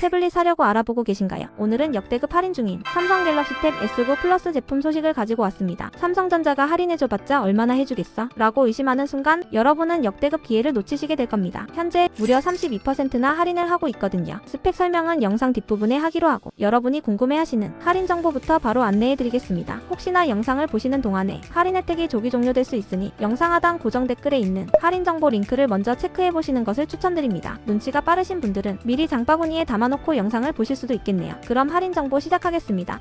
태블릿 사려고 알아보고 계신가요? 오늘은 역대급 할인 중인 삼성 갤럭시 탭 S9 플러스 제품 소식을 가지고 왔습니다. 삼성전자가 할인해줘봤자 얼마나 해주겠어? 라고 의심하는 순간 여러분은 역대급 기회를 놓치시게 될 겁니다. 현재 무려 32%나 할인을 하고 있거든요. 스펙 설명은 영상 뒷부분에 하기로 하고 여러분이 궁금해하시는 할인 정보부터 바로 안내해드리겠습니다. 혹시나 영상을 보시는 동안에 할인 혜택이 조기 종료될 수 있으니 영상 하단 고정 댓글에 있는 할인 정보 링크를 먼저 체크해보시는 것을 추천드립니다. 눈치가 빠르신 분들은 미리 장바구니에 담아 놓고 영상을 보실 수도 있겠네요. 그럼 할인 정보 시작하겠습니다.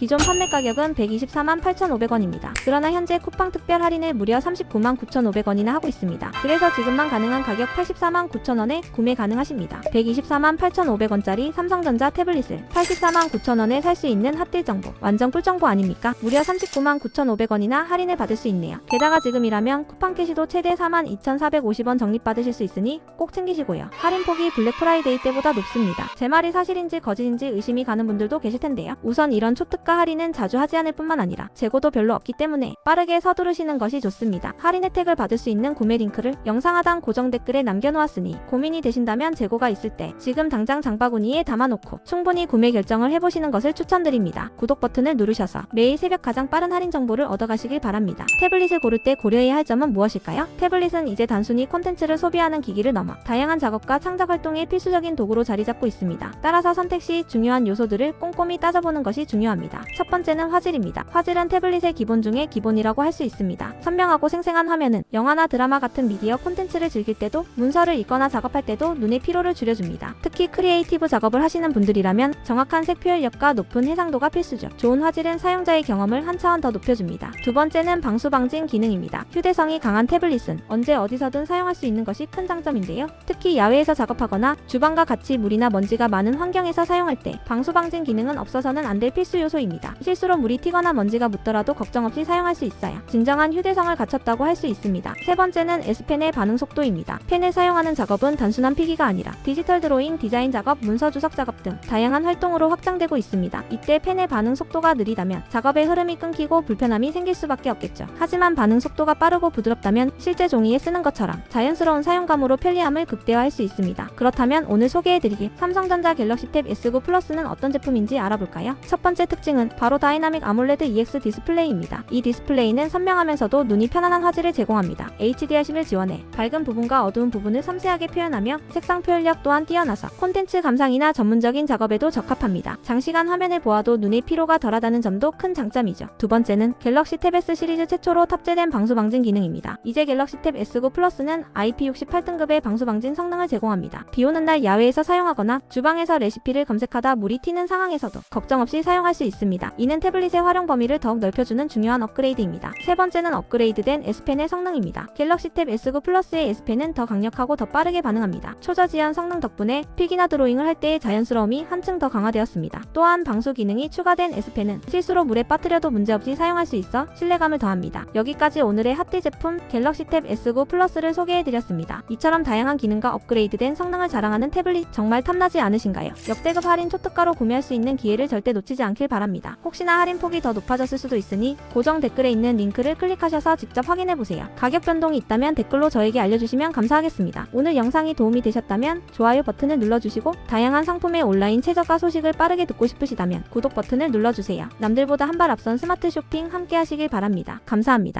기존 판매 가격은 124만 8,500원입니다. 그러나 현재 쿠팡 특별 할인을 무려 39만 9,500원이나 하고 있습니다. 그래서 지금만 가능한 가격 84만 9,000원에 구매 가능하십니다. 124만 8,500원짜리 삼성전자 태블릿을 84만 9,000원에 살 수 있는 핫딜 정보. 완전 꿀 정보 아닙니까? 무려 39만 9,500원이나 할인을 받을 수 있네요. 게다가 지금이라면 쿠팡 캐시도 최대 4만 2,450원 적립받으실 수 있으니 꼭 챙기시고요. 할인 폭이 블랙 프라이데이 때보다 높습니다. 제 말이 사실인지 거짓인지 의심이 가는 분들도 계실 텐데요. 우선 이런 초특가 할인은 자주 하지 않을 뿐만 아니라 재고도 별로 없기 때문에 빠르게 서두르시는 것이 좋습니다. 할인 혜택을 받을 수 있는 구매 링크를 영상 하단 고정 댓글에 남겨놓았으니 고민이 되신다면 재고가 있을 때 지금 당장 장바구니에 담아놓고 충분히 구매 결정을 해보시는 것을 추천드립니다. 구독 버튼을 누르셔서 매일 새벽 가장 빠른 할인 정보를 얻어가시길 바랍니다. 태블릿을 고를 때 고려해야 할 점은 무엇일까요? 태블릿은 이제 단순히 콘텐츠를 소비하는 기기를 넘어 다양한 작업과 창작 활동의 필수적인 도구로 자리 잡고 있습니다. 따라서 선택 시 중요한 요소들을 꼼꼼히 따져보는 것이 중요합니다. 첫 번째는 화질입니다. 화질은 태블릿의 기본 중에 기본이라고 할 수 있습니다. 선명하고 생생한 화면은 영화나 드라마 같은 미디어 콘텐츠를 즐길 때도 문서를 읽거나 작업할 때도 눈의 피로를 줄여줍니다. 특히 크리에이티브 작업을 하시는 분들이라면 정확한 색 표현력과 높은 해상도가 필수죠. 좋은 화질은 사용자의 경험을 한 차원 더 높여줍니다. 두 번째는 방수 방진 기능입니다. 휴대성이 강한 태블릿은 언제 어디서든 사용할 수 있는 것이 큰 장점인데요. 특히 야외에서 작업하거나 주방과 같이 물이나 먼지가 많은 환경에서 사용할 때 방수 방진 기능은 없어서는 안 될 필수 요소입니다. 실수로 물이 튀거나 먼지가 묻더라도 걱정 없이 사용할 수 있어요. 진정한 휴대성을 갖췄다고 할 수 있습니다. 세 번째는 S펜의 반응 속도입니다. 펜을 사용하는 작업은 단순한 필기가 아니라 디지털 드로잉, 디자인 작업, 문서 주석 작업 등 다양한 활동으로 확장되고 있습니다. 이때 펜의 반응 속도가 느리다면 작업의 흐름이 끊기고 불편함이 생길 수밖에 없겠죠. 하지만 반응 속도가 빠르고 부드럽다면 실제 종이에 쓰는 것처럼 자연스러운 사용감으로 편리함을 극대화할 수 있습니다. 그렇다면 오늘 소개해드리길 삼성전자 갤럭시 탭 S9 플러스는 어떤 제품인지 알아볼까요? 첫 번째 특징은 바로 다이나믹 아몰레드 EX 디스플레이입니다. 이 디스플레이는 선명하면서도 눈이 편안한 화질을 제공합니다. HDR10을 지원해 밝은 부분과 어두운 부분을 섬세하게 표현하며 색상 표현력 또한 뛰어나서 콘텐츠 감상이나 전문적인 작업에도 적합합니다. 장시간 화면을 보아도 눈의 피로가 덜하다는 점도 큰 장점이죠. 두 번째는 갤럭시 탭 S 시리즈 최초로 탑재된 방수 방진 기능입니다. 이제 갤럭시 탭 S9 플러스는 IP68등급의 방수 방진 성능을 제공합니다. 비 오는 날 야외에서 사용하거나 주방에서 레시피를 검색하다 물이 튀는 상황에서도 걱정 없이 사용할 수 있습니다. 이는 태블릿의 활용 범위를 더욱 넓혀주는 중요한 업그레이드입니다. 세 번째는 업그레이드된 S펜의 성능입니다. 갤럭시 탭 S9 플러스의 S펜은 더 강력하고 더 빠르게 반응합니다. 초저지연 성능 덕분에 필기나 드로잉을 할 때의 자연스러움이 한층 더 강화되었습니다. 또한 방수 기능이 추가된 S펜은 실수로 물에 빠뜨려도 문제없이 사용할 수 있어 신뢰감을 더합니다. 여기까지 오늘의 핫딜 제품 갤럭시 탭 S9 플러스를 소개해드렸습니다. 이처럼 다양한 기능과 업그레이드된 성능을 자랑하는 태블릿 정말 탐나지 않으신가요? 역대급 할인 초특가로 구매할 수 있는 기회를 절대 놓치지 않길 바랍 니다. 혹시나 할인 폭이 더 높아졌을 수도 있으니 고정 댓글에 있는 링크를 클릭하셔서 직접 확인해보세요. 가격 변동이 있다면 댓글로 저에게 알려주시면 감사하겠습니다. 오늘 영상이 도움이 되셨다면 좋아요 버튼을 눌러주시고 다양한 상품의 온라인 최저가 소식을 빠르게 듣고 싶으시다면 구독 버튼을 눌러주세요. 남들보다 한 발 앞선 스마트 쇼핑 함께 하시길 바랍니다. 감사합니다.